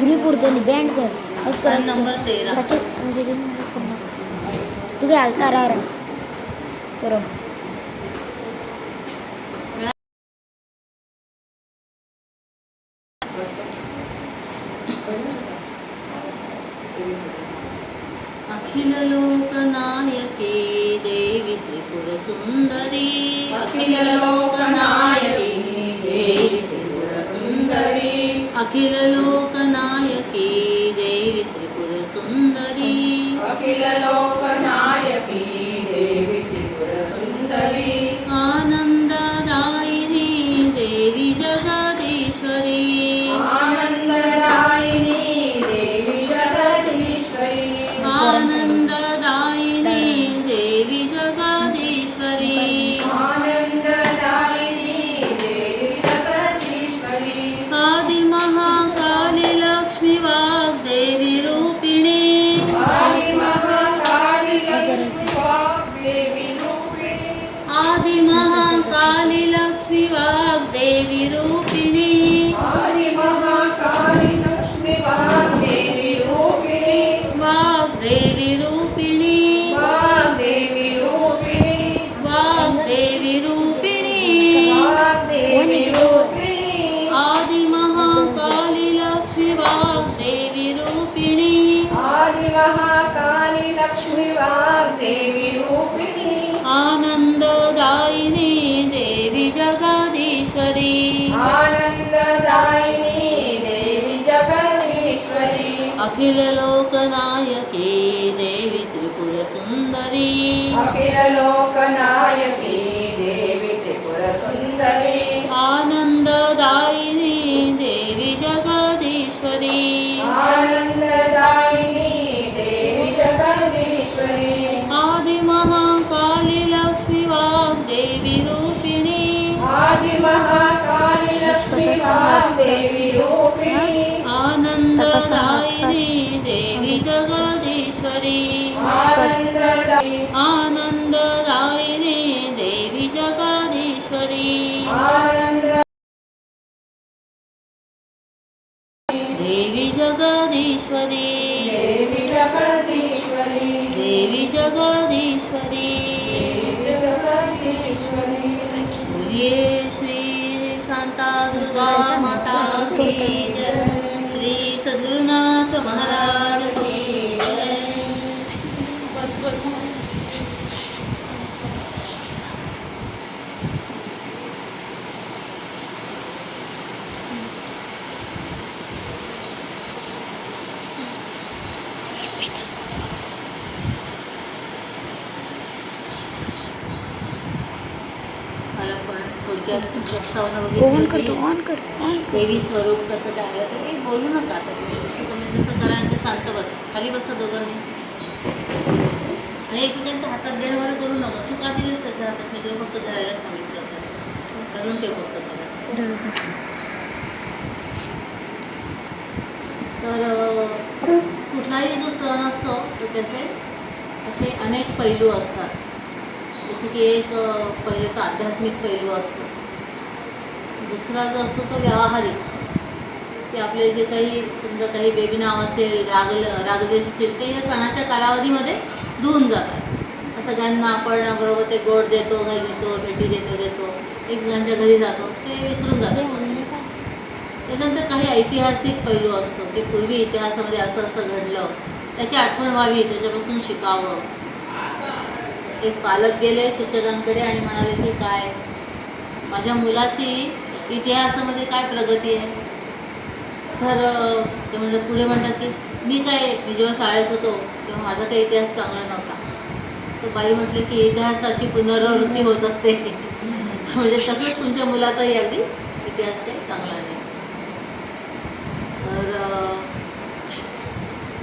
Grip उडतली band कर number तेरा. करो वाग्देवी रूपिणी आनंददायिनी देवी जगदीश्वरी। आनंददायिनी देवी जगदीश्वरी। अखिल लोकनायके देवी त्रिपुर सुंदरी आनंददायिनी देवी जगदीश्वरी। आनंददायिनी। प्रस्तावना ऑन वगैरे कर देवी स्वरूप कसं काय तर हे बोलू नका आता तुम्ही. जसं तुम्ही जसं करा आणि शांत बसा. खाली बसा दोघांनी आणि एकमेकांच्या हातात देणं करू नका. तू का दिलंस त्याच्या हातात. मी तुला फक्त धरायला सांगितलं होतं. करून ठेव फक्त तर कुठलाही जो सण असतो तर त्याचे असे अनेक पैलू असतात. जसे की एक पहिले तर आध्यात्मिक पैलू असतो. दुसरा जो असतो तो व्यावहारिक. की आपले जे काही समजा काही बेबी नाव असेल राग रागद्वेष असेल ते या सणाच्या कालावधीमध्ये धुवून जातात. सगळ्यांना आपण बरोबर ते गोड देतो काही देतो भेटी देतो देतो. एकमेकांच्या घरी जातो ते विसरून जातो त्याच्यानंतर काही ऐतिहासिक पैलू असतो की पूर्वी इतिहासामध्ये असं असं घडलं. त्याची आठवण व्हावी त्याच्यापासून शिकावं. ते पालक गेले शिक्षकांकडे आणि म्हणाले की काय? माझ्या मुलाची इतिहासामध्ये काय प्रगती आहे? तर ते म्हणतात पुढे म्हणतात की मी काय मी जेव्हा शाळेत होतो तेव्हा माझा काही इतिहास चांगला नव्हता. तर बाई म्हटले की इतिहासाची पुनरावृत्ती होत असते. म्हणजे तसंच तुमच्या मुलाचाही अगदी इतिहास काही चांगला नाही. तर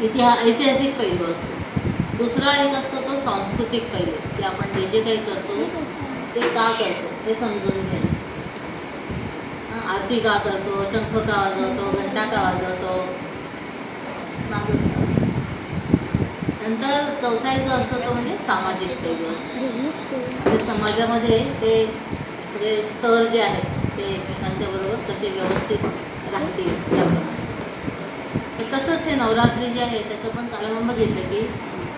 इतिहा ऐतिहासिक पैलू असतो. दुसरा एक असतो तो सांस्कृतिक पैलू की आपण जे जे काही करतो ते का करतो हे समजून घेणं. आरती का करतो शंख का वाजवतो घंटा का वाजवतो. नंतर चौथा एक जो असतो तो म्हणजे सामाजिक पैलू असतो. म्हणजे समाजामध्ये ते सगळे स्तर जे आहेत ते एकमेकांच्या बरोबर कसे व्यवस्थित राहतील त्याप्रमाणे तसंच हे नवरात्री जे आहे त्याचं पण काल घेतलं बघितलं की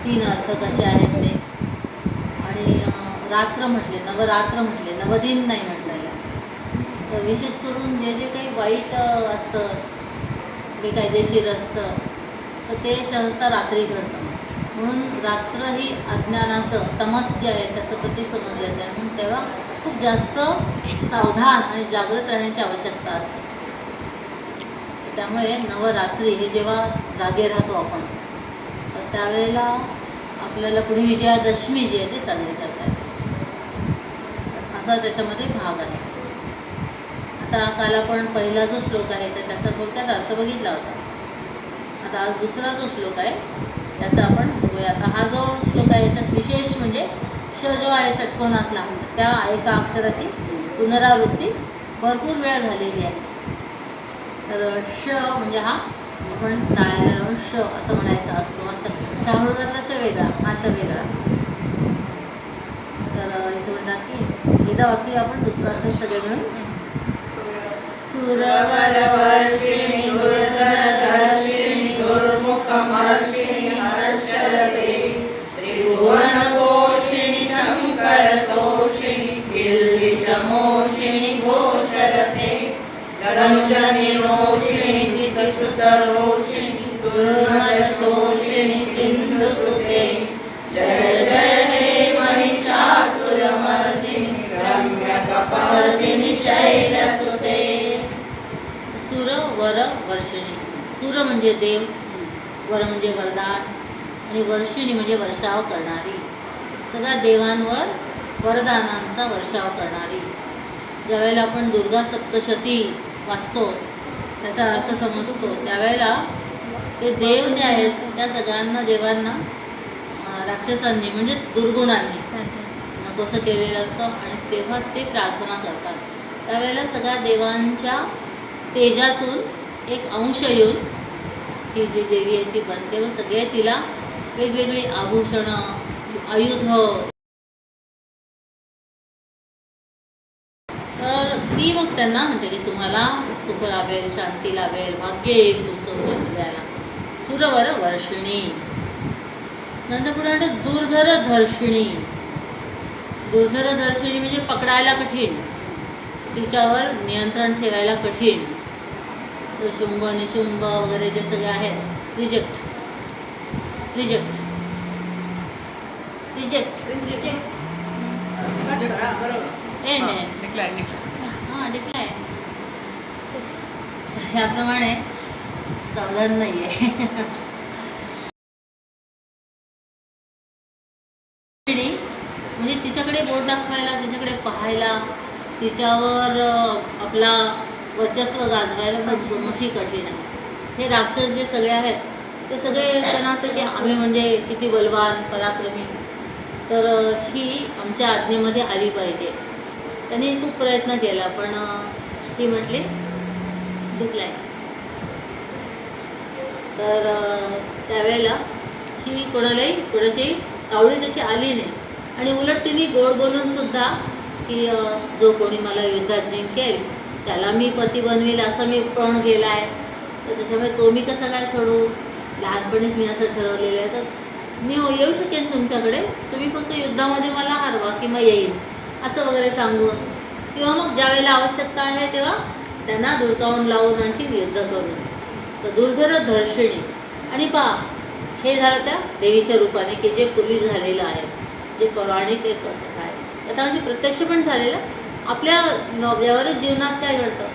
तीन अर्थ कसे आहेत ते. आणि रात्र म्हटले नवरात्र म्हटले नवदिन नाही म्हटलेलं तर विशेष करून जे जे काही वाईट असतं बेकायदेशीर असतं तर ते सहसा रात्री घडतं. म्हणून रात्र ही अज्ञानाचं तमस जे आहे त्याचं प्रतीक समजलं जातं. म्हणून तेव्हा खूप जास्त सावधान आणि जागृत राहण्याची आवश्यकता असते. त्यामुळे नवरात्री हे जेव्हा जागे राहतो आपण त्यावेळेला आपल्याला पुढे विजयादशमी जी आहे ती साजरी करता येते असा त्याच्यामध्ये भाग आहे. आता काल आपण पहिला जो श्लोक आहे तर त्याचा थोडक्यात अर्थ बघितला होता. आता आज दुसरा जो श्लोक आहे त्याचा आपण बघूया. आता हा जो श्लोक आहे याच्यात विशेष म्हणजे श जो आहे षटकोनातला त्या एका अक्षराची पुनरावृत्ती भरपूर वेळा झालेली आहे. तर श म्हणजे हा आपण टाळ्याला श असं म्हणायचा असतो. अशा शहामृगातला श वेगळा हा श वेगळा. तर इथे म्हणतात की एकदा असूया आपण दुसरा श्लोक सगळे मिळून. सुरवरवर्षिणि म्हणजे देव वर म्हणजे वरदान आणि वर्षिणी म्हणजे वर्षाव करणारी. सगळ्या देवांवर वरदानांचा वर्षाव करणारी. ज्यावेळेला आपण दुर्गा सप्तशती वाचतो त्याचा अर्थ समजतो. त्यावेळेला ते देव जे आहेत त्या सगळ्यांना देवांना राक्षसांनी म्हणजेच दुर्गुणांनी नकोसं केलेलं असतं आणि तेव्हा ते प्रार्थना करतात. त्यावेळेला सगळ्या देवांच्या तेजातून एक अंश येऊन ही जी देवी आहे ती बनते. व सगळे तिला वेगवेगळी आभूषणं आयुध. तर ती मग त्यांना म्हणते की तुम्हाला सुख लाभेल शांती लाभेल भाग्य येईल तुमचं उद्या सुरवर वर्षिणी. नंतर दुर्धर धर्षिणी. दुर्धर धर्षिणी म्हणजे पकडायला कठीण. तिच्यावर नियंत्रण ठेवायला कठीण. तर शुंभ निशुंभ वगैरे जे सगळे आहेत reject reject reject end end हां डिक्लाय ह्याप्रमाणे सावधान नाही आहे म्हणजे तिच्याकडे बोट दाखवायला तिच्याकडे पाहायला तिच्यावर आपला वर्चस्व गाजवायला खूप मोठी कठीण आहे. हे राक्षस जे सगळे आहेत ते सगळे त्यांना तर की आम्ही म्हणजे किती बलवान पराक्रमी. तर ही आमच्या आज्ञेमध्ये आली पाहिजे. त्यांनी खूप प्रयत्न केला पण ती म्हटली दुखलाय. तर त्यावेळेला ही कोणालाही कोणाची आवडी तशी आली नाही. आणि उलट तिने गोड बोलून सुद्धा की जो कोणी मला युद्धात जिंकेल त्याला मी पती बनवेल असं मी पण गेला आहे. तर त्याच्यामुळे तो मी कसं काय सोडू? लहानपणीच मी असं ठरवलेलं आहे. तर मी हो येऊ शकेन तुमच्याकडे. तुम्ही फक्त युद्धामध्ये मला हरवा किंवा येईन असं वगैरे सांगून. किंवा मग ज्या वेळेला आवश्यकता आहे तेव्हा त्यांना धुडकावून लावून आणखी युद्ध करून. तर दुर्धर धर्षिणी. आणि पहा हे झालं त्या देवीच्या रूपाने की जे पूर्वी झालेलं आहे. जे पौराणिक एक कथा आहे. कथा म्हणजे प्रत्यक्ष पण झालेलं आपल्या व्यावहारिक जीवनात काय घडतं?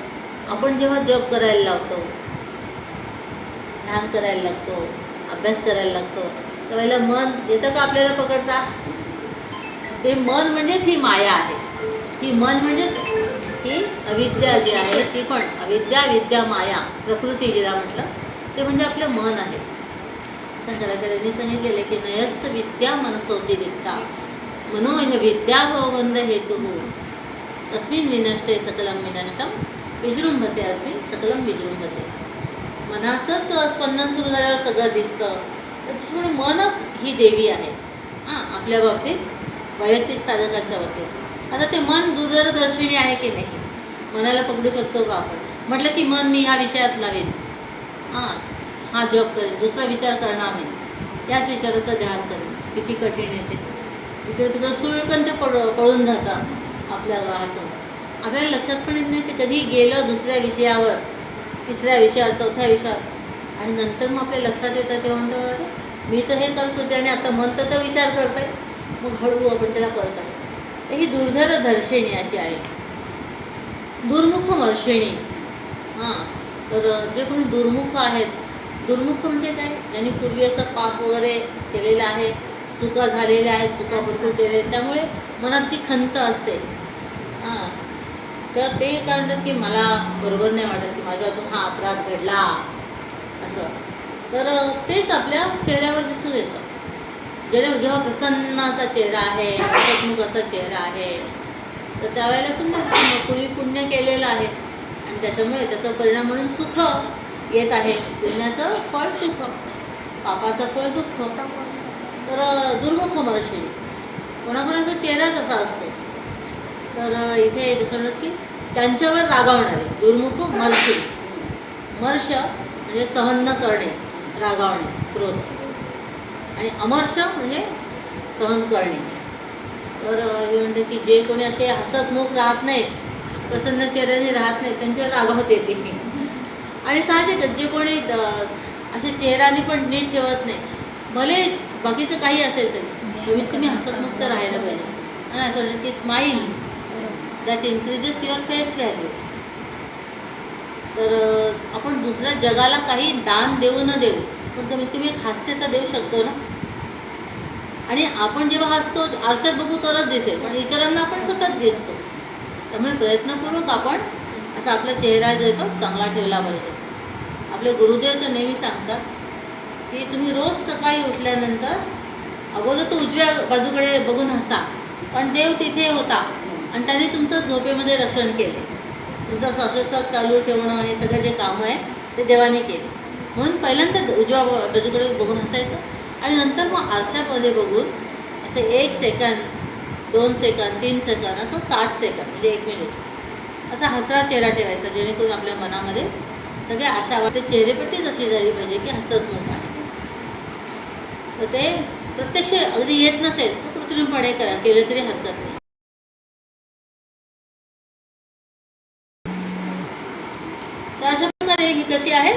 आपण जेव्हा जप करायला लावतो ध्यान करायला लागतो अभ्यास करायला लागतो त्यावेळेला मन येतं का आपल्याला पकडता? ते मन म्हणजेच ही माया आहे. ही मन म्हणजेच ही अविद्या जी आहे ती पण अविद्या विद्या माया प्रकृती जिला म्हटलं ते म्हणजे आपलं मन आहे. शंकराचार्यांनी सांगितलेलं की नयस्स विद्या मनसोती दिक्ता मनो हे विद्या हेतू हेतु. अस्मिन् विनष्टे सकलम विनष्टम विजृंभते अस्मिन सकलम विजृंभते। मनाचंच स्पंदन सुरू झाल्यावर सगळं दिसतं. तर त्याच्यामुळे मनच ही देवी आहे. हां आपल्या बाबतीत वैयक्तिक साधकांच्या बाबतीत. आता ते मन दूरदर्शिनी आहे की नाही? मनाला पकडू शकतो का आपण? म्हटलं की मन मी ह्या विषयात लावेन हां हा जॉब करेन. दुसरा विचार करणार नाही. याच विचाराचं ध्यान करेन. किती कठीण आहे इकडे तिकडं सुळकन ते पड पळून जातं आपल्या हातून आपल्याला लक्षात पण येत नाही ते कधी गेलं दुसऱ्या विषयावर तिसऱ्या विषयावर चौथ्या विषयावर. आणि नंतर मग आपल्या लक्षात येतं ते म्हणतो मी तर हे करत होते आणि आता मन तर विचार करत आहे मग हळू आपण त्याला परत तर ही दुर्धर दर्शिणी अशी आहे. दुर्मुख वर्षिणी हां. तर जे कोणी दुर्मुख आहेत दुर्मुख म्हणजे काय? ज्यांनी पूर्वी असं पाप वगैरे केलेलं आहे चुका झालेल्या आहेत चुका भरपूर केलेल्या आहेत त्यामुळे मनाची खंत असते. हां. तर ते काय म्हणतात की मला बरोबर नाही वाटत की माझ्यातून हा अपराध घडला. असं. तर तेच आपल्या चेहऱ्यावर दिसून येतं. जेव्हा जेव्हा प्रसन्न असा चेहरा आहे हसतमुख असा चेहरा आहे तर त्यावेळेला समजायचं पूर्वी पुण्य केलेलं आहे. आणि त्याच्यामुळे त्याचा परिणाम म्हणून सुख येत आहे. पुण्याचं फळ सुख पापाचं फळ दुःख. तर दुर्मुख मर्षी कोणाकोणाचा चेहराच असा असतो. तर इथे म्हणत की त्यांच्यावर रागावणारे दुर्मुख मर्षी मर्ष म्हणजे सहन न करणे रागावणे क्रोध. आणि अमर्ष म्हणजे सहन करणे. तर हे म्हणते की जे कोणी असे हसतमुख राहत नाहीत प्रसन्न चेहऱ्याने राहत नाहीत त्यांच्यावर रागावत येते. आणि साहजिकच जे कोणी असे चेहऱ्याने पण नीट ठेवत नाही भले बाकीचं काही असेल तरी कमीत कमी हसतमुख तर राहायला पाहिजे. आणि असं की smile that increases your face value तर आपण दुसऱ्या जगाला काही दान देऊ न देऊ पण तुम्ही तुम्ही एक हास्य तर देऊ शकतो ना? आणि आपण जेव्हा हसतो आरशात बघू तरच दिसेल पण इतरांना आपण सतत दिसतो. त्यामुळे प्रयत्नपूर्वक आपण असा आपला चेहरा जो आहे तो चांगला ठेवला पाहिजे. आपले गुरुदेव तर नेहमी सांगतात की तुम्ही रोज सकाळी उठल्यानंतर अगोदर तो उजव्या बाजूकडे बघून हसा पण देव तिथे होता. आणि त्याने तुमचं झोपेमध्ये रक्षण केले. तुमचा श्वासोश्वास चालू ठेवणं हे सगळं जे कामं आहे ते देवाने केले. म्हणून पहिल्यांदा उजव्या बाजूकडे बघून हसायचं आणि नंतर मग आरशामध्ये बघून असे एक सेकंद दोन सेकंद तीन सेकंद असं साठ सेकंद म्हणजे एक मिनिट असा हसरा चेहरा ठेवायचा जेणेकरून आपल्या मनामध्ये सगळ्या आशावाद चेहरेपट्टीच अशी झाली पाहिजे की हसतमुख आहे तर ते प्रत्यक्ष अगदी येत नसेल तर कृत्रिमपणे करा केलं तरी हरकत नाही तर अशा प्रकारे ही कशी आहे?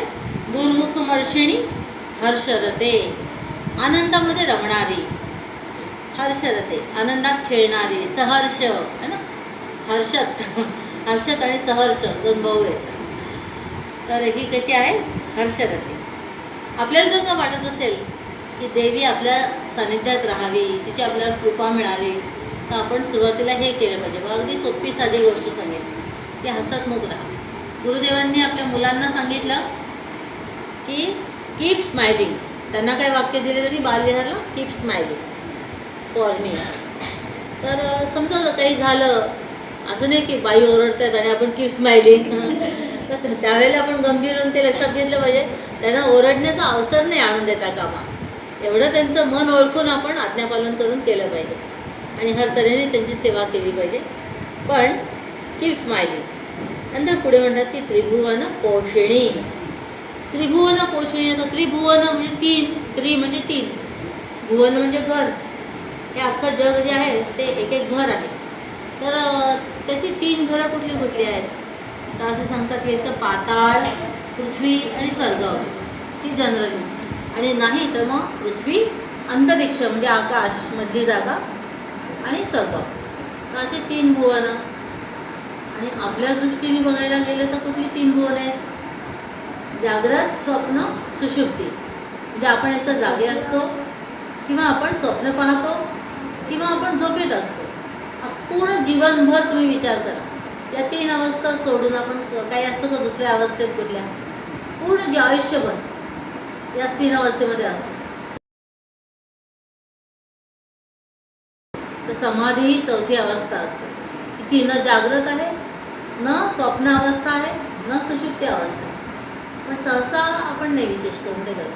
दुर्मुख मर्षिणी हर्षरते. आनंदामध्ये रमणारी हर्षरते. आनंदात खेळणारी सहर्ष है ना? हर्षत. हर्षत आणि सहर्ष दोन भाऊ आहेत. तर ही कशी आहे? हर्षरते. आपल्याला जर का वाटत असेल की देवी आपल्या सानिध्यात राहावी तिची आपल्याला कृपा मिळावी तर आपण सुरुवातीला हे केलं पाहिजे. बघा अगदी सोपी साधी गोष्ट सांगितली की हसतमुख राहा. गुरुदेवांनी आपल्या मुलांना सांगितलं की कीप स्माइलिंग त्यांना काही वाक्य दिले तरी बालविहारला कीप स्माइलिंग फॉर मी तर समजा जर काही झालं असं नाही की बाई ओरडतात आणि आपण कीप स्माइलिंग तर त्यावेळेला आपण गंभीर होऊन ते लक्षात घेतलं पाहिजे. त्यांना ओरडण्याचा अवसर नाही आणून देता कामा. एवढं त्यांचं मन ओळखून आपण आज्ञापालन करून केलं पाहिजे. आणि हर तऱ्हेने त्यांची सेवा केली पाहिजे. पण कीप स्माइलिंग नंतर पुढे म्हणतात की त्रिभुवन पोषिणी. त्रिभुवन पोषिणी येतो त्रिभुवन म्हणजे तीन त्रि म्हणजे तीन. भुवन म्हणजे घर. हे अख्खं जग जे आहे ते एक एक घर आहे. तर त्याची तीन घरं कुठली कुठली आहेत? तर असं सांगतात हे तर पाताळ पृथ्वी आणि स्वर्ग ही जनरली. आणि नाही तर मग पृथ्वी अंतरिक्ष म्हणजे आकाश मधली जागा आणि स्वर्ग तर असे तीन भुवनं. आणि आपल्या दृष्टीने बघायला गेलं तर कुठली तीन भुवन आहेत? जागृत स्वप्न सुषुप्ती म्हणजे आपण एकतर जागे असतो किंवा आपण स्वप्न पाहतो किंवा आपण झोपेत असतो. पूर्ण जीवनभर तुम्ही विचार करा. या तीन अवस्था सोडून आपण काही असतो का दुसऱ्या अवस्थेत कुठल्या? पूर्ण जे आयुष्यभर या तीन अवस्थेमध्ये असतो. तर समाधी ही चौथी अवस्था असते. तीन जागृत आहे न स्वप्न अवस्था आहे न सुषुप्ती अवस्था आहे. पण सहसा आपण नाही विशेष करून ते करतो.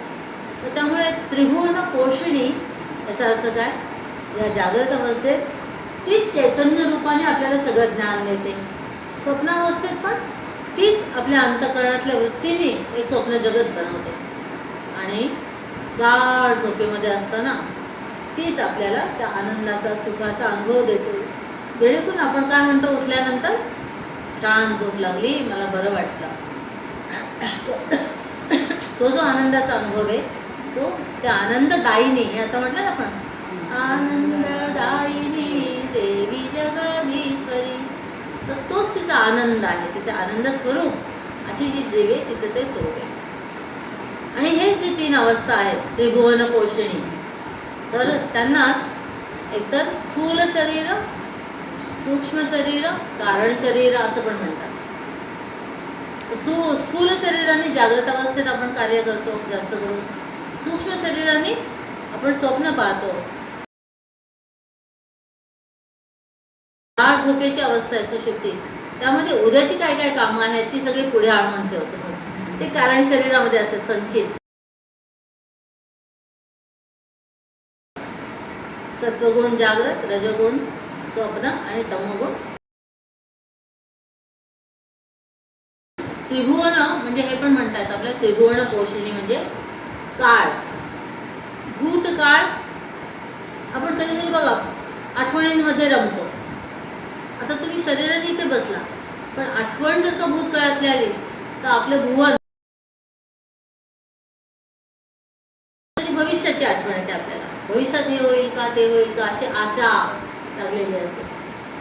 तर त्यामुळे त्रिभुवन पोषणी याचा अर्थ काय? या जागृत अवस्थेत तीच चैतन्य रूपाने आपल्याला सगळं ज्ञान देते. स्वप्नावस्थेत पण तीच आपल्या अंतकरणातल्या वृत्तीने एक स्वप्न जगत बनवते. आणि गाढ झोपेमध्ये असताना तीच आपल्याला त्या आनंदाचा सुखाचा अनुभव देते. जेणेकरून आपण काय म्हणतो? उठल्यानंतर छान झोप लागली मला बरं वाटलं. तो जो आनंदाचा अनुभव आहे तो त्या आनंददायिनी हे आता म्हटलं ना आपण? आनंददायिनी देवी जगदीश्वरी. तर तोच तिचा आनंद आहे तिचा आनंद स्वरूप. अशी जी देवी आहे तिचं ते स्वरूप आहे. आणि हेच जे तीन अवस्था आहेत त्रिभुवन पोषणी. तर त्यांनाच एकतर स्थूल शरीर सूक्ष्म शरीर कारण शरीर असं पण म्हणतात. सु स्थूल शरीराने जागृत अवस्थेत आपण कार्य करतो जास्त करून. सूक्ष्म शरीराने आपण स्वप्न पाहतो. गाढ झोपेची अवस्था आहे सुशुद्धी त्यामध्ये उद्याची काय काय कामं आहेत ती सगळी पुढे आणून ठेवतो. ते कारण शरीरामध्ये असते संचित. सत्वगुण जागृत रजगुण स्वप्न आणि तमोगुण. त्रिभुवन म्हणजे हे पण म्हणतात आपल्या त्रिभुवन पोषणी म्हणजे काळ. भूतकाळ आपण कधी कधी बघा आठवणींमध्ये रमतो. आता तुम्ही शरीराने इथे बसला पण आठवण जर का भूतकाळातली आली तर आपलं भुवन भविष्याची आठवण येते आपल्याला. भविष्यात हे होईल का ते होईल का अशी आशा लागलेली असते.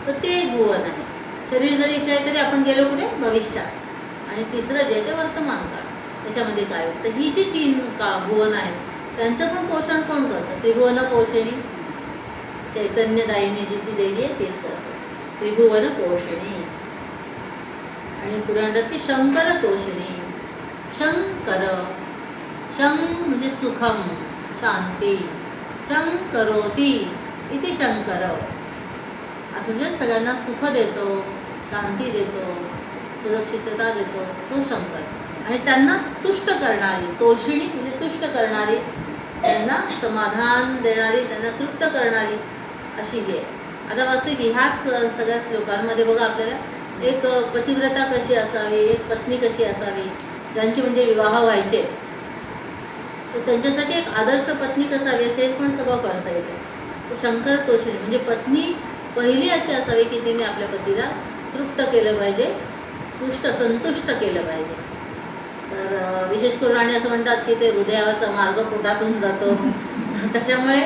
तर ते एक भुवन आहे. शरीर जरी इथे आहे तरी आपण गेलो कुठे? भविष्यात. आणि तिसरं जे आहे ते वर्तमान काळ. त्याच्यामध्ये काय होतं? तर ही जी तीन का भुवन आहेत त्यांचं पण पोषण कोण करतं? त्रिभुवन पोषणी. चैतन्यदायिनी जी ती देवी आहे तीच करते. त्रिभुवन पोषणी. आणि पुराणात ती की शंकर तोषणी. शंकर. शं म्हणजे सुखम शांती. शंकरोती. इथे शंकर. असं जे सगळ्यांना सुख देतो शांती देतो सुरक्षितता देतो तो शंकर. आणि त्यांना तुष्ट करणारी तोषिणी म्हणजे तुष्ट करणारी त्यांना समाधान देणारी त्यांना तृप्त करणारी अशी ही आहे आता वास्तविक ह्याच सगळ्या श्लोकांमध्ये बघा आपल्याला एक पतिव्रता कशी असावी एक पत्नी कशी असावी ज्यांची म्हणजे विवाह व्हायचे तर त्यांच्यासाठी एक आदर्श पत्नी कसावी असे पण सगळं कळता येते. शंकर तोषिणी म्हणजे पत्नी पहिली अशी असावी की तिने आपल्या पतीला तृप्त केलं पाहिजे तुष्ट संतुष्ट केलं पाहिजे. तर विशेष करून आणि असं म्हणतात की ते हृदयाचा मार्ग पोटातून जातो. त्याच्यामुळे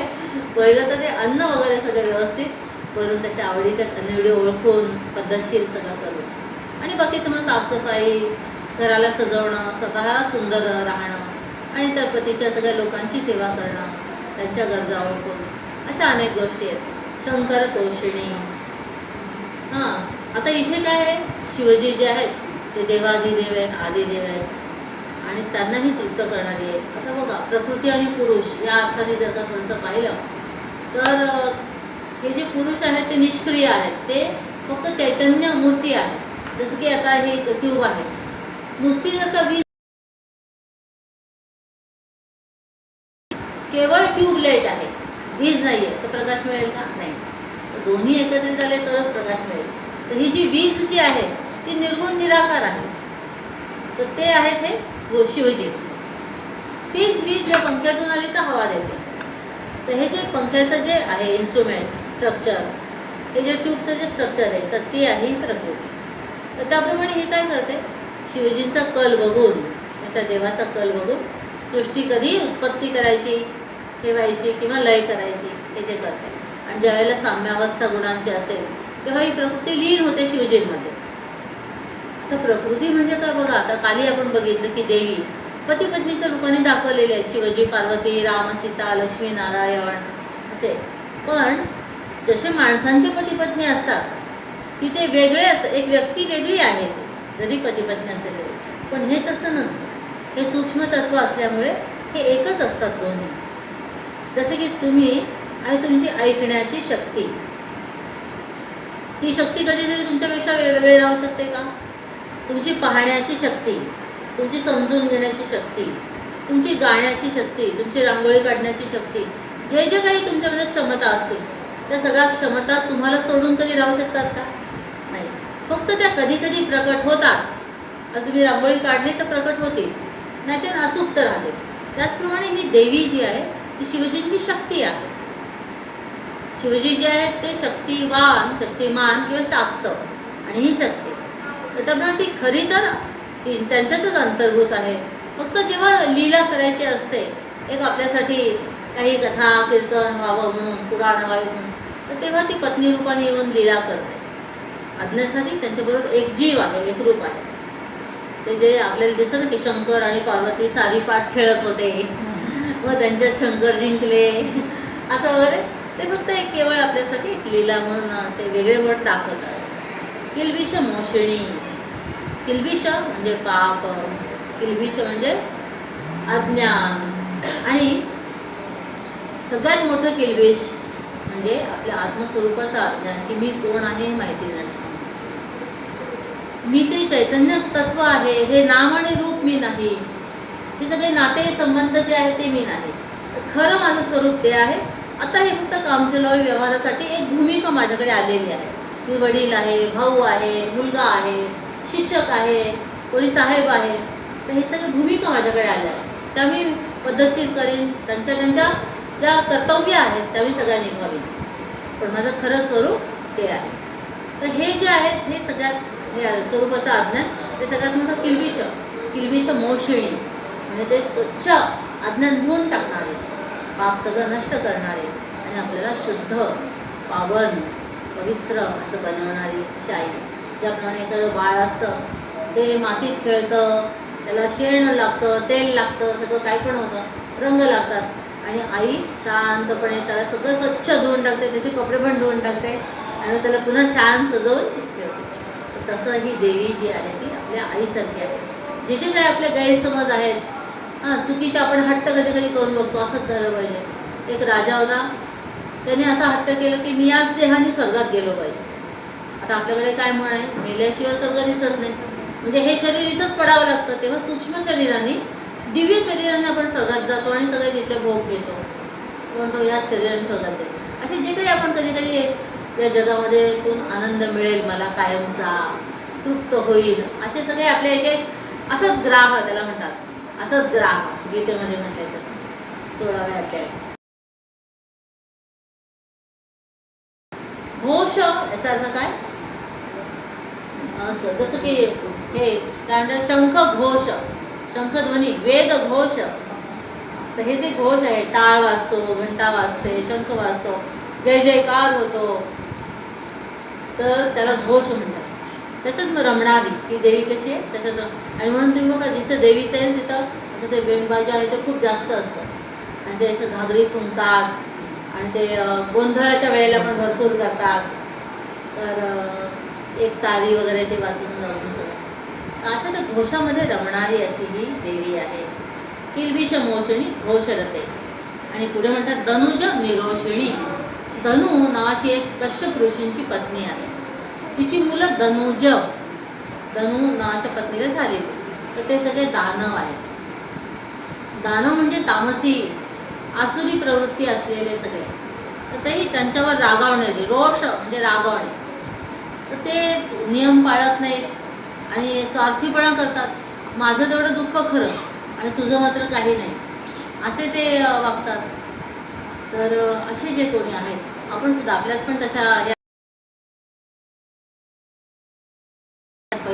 पहिलं तर ते अन्न वगैरे सगळं व्यवस्थित करून त्याच्या आवडीच्या निवडी ओळखून पद्धतशीर सगळं करून. आणि बाकीचं मग साफसफाई घराला सजवणं स्वतः सुंदर राहणं आणि त्या पतीच्या सगळ्या लोकांची सेवा करणं त्यांच्या गरजा ओळखून अशा अनेक गोष्टी आहेत. शंकर तोषिणी हां आता इथे काय आहे? शिवजी जे आहेत ते देवाधिदेव आहेत आदिदेव आहेत. आणि त्यांनाही तृप्त करणारी आहे आता बघा प्रकृती आणि पुरुष या अर्थाने जर का थोडंसं पाहिलं तर हे जे पुरुष आहेत ते निष्क्रिय आहेत. ते फक्त चैतन्य मूर्ती आहे जसं की आता हे ट्यूब आहे. नुसती जर का वीज केवळ ट्यूबलाईट आहे. वीज नाही आहे तर प्रकाश मिळेल का? नाही. दोन्ही एकत्रित आले तरच प्रकाश मिळेल. तर ही जी वीज जी आहे ती निर्गुण निराकार आहे. तर ते आहेत हे गो- शिवजी. तीच वीज जर पंख्यातून आली तर हवा देते. तर हे जे पंख्याचं जे आहे इन्स्ट्रुमेंट स्ट्रक्चर हे जे ट्यूबचं जे स्ट्रक्चर आहे तर ती आहे ही प्रकृती. तर त्याप्रमाणे हे काय करते? शिवजींचा कल बघून त्या देवाचा कल बघून सृष्टी कधी उत्पत्ती करायची? ठेवायची किंवा लय करायची हे ते करते. आणि ज्यावेळेला साम्यावस्था गुणांची असेल तेव्हा ही प्रकृती लीन होते शिवजींमध्ये. आता प्रकृती म्हणजे काय बघा आता काली आपण बघितलं की देवी पती पत्नीच्या रूपाने दाखवलेले आहेत. शिवजी पार्वती राम सीता लक्ष्मी नारायण असे. पण जसे माणसांचे पती पत्नी असतात की ते वेगळे असतात एक व्यक्ती वेगळी आहे ती जरी पती पत्नी असले तरी. पण हे तसं नसतं. हे सूक्ष्म तत्व असल्यामुळे हे एकच असतात दोन्ही. जसे की तुम्ही आणि तुमची ऐकण्याची शक्ती. ती शक्ती कधीतरी तुमच्यापेक्षा वेगवेगळी राहू शकते का? तुमची पाहण्याची शक्ती तुमची समजून घेण्याची शक्ती तुमची गाण्याची शक्ती तुमची रांगोळी काढण्याची शक्ती जे जे काही तुमच्यामध्ये क्षमता असतील त्या सगळ्या क्षमता तुम्हाला सोडून कधी राहू शकतात का? नाही. फक्त त्या कधी कधी प्रकट होतात. आज तुम्ही रांगोळी काढली तर प्रकट होते नाही तर असूक्त राहते त्याचप्रमाणे ही देवी जी आहे ती शिवजींची शक्ती आहे. शिवजी जे आहेत ते शक्तिवान शक्तिमान किंवा शाक्त आणि ही शक्ती. तर त्यामुळे ती खरी तर ती त्यांच्यातच अंतर्भूत आहे. फक्त जेव्हा लीला करायची असते एक आपल्यासाठी काही कथा कीर्तन व्हावं म्हणून पुराण व्हावे म्हणून तर तेव्हा ती पत्नी रूपाने येऊन लीला करते. अन्यथा ती त्यांच्याबरोबर एक जीव आहे एक रूप आहे. ते जे आपल्याला दिसतं ना की शंकर आणि पार्वती सारी पाठ खेळत होते. व त्यांच्यात शंकर जिंकले. असं वगैरे. ते फक्त एक केवळ आपल्यासाठी एक लीला म्हणून ते वेगळे वर्ड दाखवतात. किलबिष मोशिणी. किलबिष म्हणजे पाप. किलबिष म्हणजे अज्ञान. आणि सगळ्यात मोठं किलबिष म्हणजे आपल्या आत्मस्वरूपाचं अज्ञान की मी कोण आहे हे माहिती नसणं मी ते चैतन्य तत्व आहे. हे नाम आणि रूप मी नाही. हे सगळे नाते संबंध जे आहे ते मी नाही तर खरं माझं स्वरूप ते आहे. आता हे फक्त कामचलावी व्यवहारासाठी एक भूमिका माझ्याकडे आलेली आहे. मी वडील आहे भाऊ आहे मुलगा आहे शिक्षक आहे कोणी साहेब आहे. तर हे सगळे भूमिका माझ्याकडे आल्या. आहेत त्या मी पद्धतशीर करीन. त्यांच्या त्यांच्या ज्या कर्तव्य आहेत त्या मी सगळ्या निभावीन. पण माझं खरं स्वरूप ते आहे. तर हे जे आहेत हे सगळ्यात हे आहे, स्वरूपाचं आज्ञान ते सगळ्यात मोठं किलबिष किलबिश मोशिणी म्हणजे ते स्वच्छ अज्ञान धुवून टाकणारे पाप सगळं नष्ट करणारे आणि आपल्याला शुद्ध पावन पवित्र असं बनवणारी अशी आई. ज्याप्रमाणे एखादं बाळ असतं ते मातीत खेळतं त्याला शेण लागतं तेल लागतं सगळं काय पण होतं रंग लागतात. आणि आई शांतपणे त्याला सगळं स्वच्छ धुवून टाकते त्याचे कपडे पण धुवून टाकते आणि त्याला पुन्हा छान सजवून ठेवते. तसं ही देवी जी आहे ती आपल्या आईसारखी आहे. जे जे काही आपले गैरसमज आहेत हां चुकीचे आपण हट्ट कधी कधी करून बघतो असंच झालं पाहिजे. एक राजा होता त्याने असा हट्ट केलं की मी याच देहाने स्वर्गात गेलो पाहिजे. आता आपल्याकडे काय म्हण आहे? मेल्याशिवाय स्वर्ग दिसत नाही. म्हणजे हे शरीर इथंच पडावं लागतं तेव्हा सूक्ष्म शरीराने दिव्य शरीराने आपण स्वर्गात जातो आणि सगळे तिथले भोग घेतो. म्हणतो याच शरीराने स्वर्गात जातो असे जे काही आपण कधी कधी या जगामध्ये इथून आनंद मिळेल मला कायमचा तृप्त होईल असे सगळे आपले एक एक असंच ग्राह त्याला म्हणतात. असंच ग्राम गीतेमध्ये म्हटलंय तसं. सोळाव्या अध्याय. घोष याचा अर्थ काय? असं जसं की हे काय म्हणतात? शंख घोष शंखध्वनी वेद घोष. तर हे जे घोष आहे टाळ वाजतो घंटा वाजते शंख वाजतो जय जयकार होतो. तर त्याला घोष म्हणतात. तसंच मग रमणारी ही देवी कशी आहे तसंच आणि म्हणून तुम्ही बघा जिथं देवीचं आहे ना तिथं असं ते बेणबाजी आहे ते खूप जास्त असतं. आणि ते असं घागरी फुंकतात आणि ते गोंधळाच्या वेळेला पण भरपूर करतात. तर एक तारी वगैरे ते वाचून जाऊन सगळं. तर अशा त्या घोषामध्ये रमणारी अशी ही देवी आहे. किलबिष मोषणी घोषरते. आणि पुढे म्हणतात धनुज निरोषिणी. धनु नावाची एक कश्यप ऋषींची पत्नी आहे. तिची मुलं धनुज. धनु नावाच्या पत्नीला झालेली. तर ते सगळे दानव आहेत. दानव म्हणजे तामसी आसुरी प्रवृत्ती असलेले सगळे. तर तेही त्यांच्यावर रागावणे रोष म्हणजे रागावणे. तर ते नियम पाळत नाहीत आणि स्वार्थीपणा करतात. माझं तेवढं दुःख खरं आणि तुझं मात्र काही नाही. असे ते वागतात. तर असे जे कोणी आहेत आपण सुद्धा आपल्यात पण तशा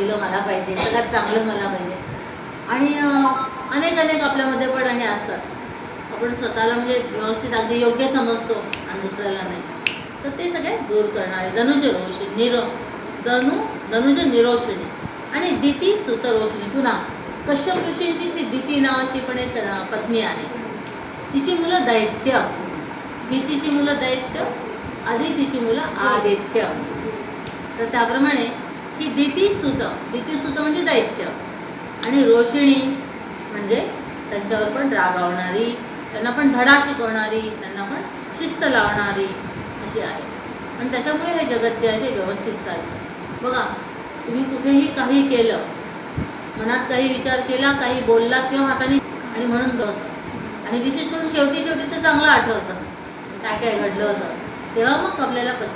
चांगलं मला पाहिजे सगळ्यात चांगलं मला पाहिजे. आणि अनेक अनेक आपल्यामध्ये पण हे असतात. आपण स्वतःला म्हणजे व्यवस्थित अगदी योग्य समजतो आणि दुसऱ्याला नाही. तर ते सगळे दूर करणारे धनुज रोषणी निरो धनु धनुज निरोषणी आणि दिती सुतरोषिणी पुन्हा कश्यप ऋषींची सी दिती नावाची पण एक पत्नी आहे. तिची मुलं दैत्य. दितीची मुलं दैत्य आदितीची मुलं आदित्य. तर त्याप्रमाणे ही दिती सुत. दिती सुत म्हणजे दैत्य. आणि रोशिणी म्हणजे त्यांच्यावर पण रागावणारी त्यांना पण धडा शिकवणारी त्यांना पण शिस्त लावणारी अशी आहे. आणि त्याच्यामुळे हे जगत जे आहे ते व्यवस्थित चालतं. बघा तुम्ही कुठेही काही केलं मनात काही विचार केला काही बोलला किंवा हाताने आणि म्हणून गवतं आणि विशेष करून शेवटी शेवटी ते चांगलं आठवतं. काय काय घडलं होतं. तेव्हा मग आपल्याला पश्चात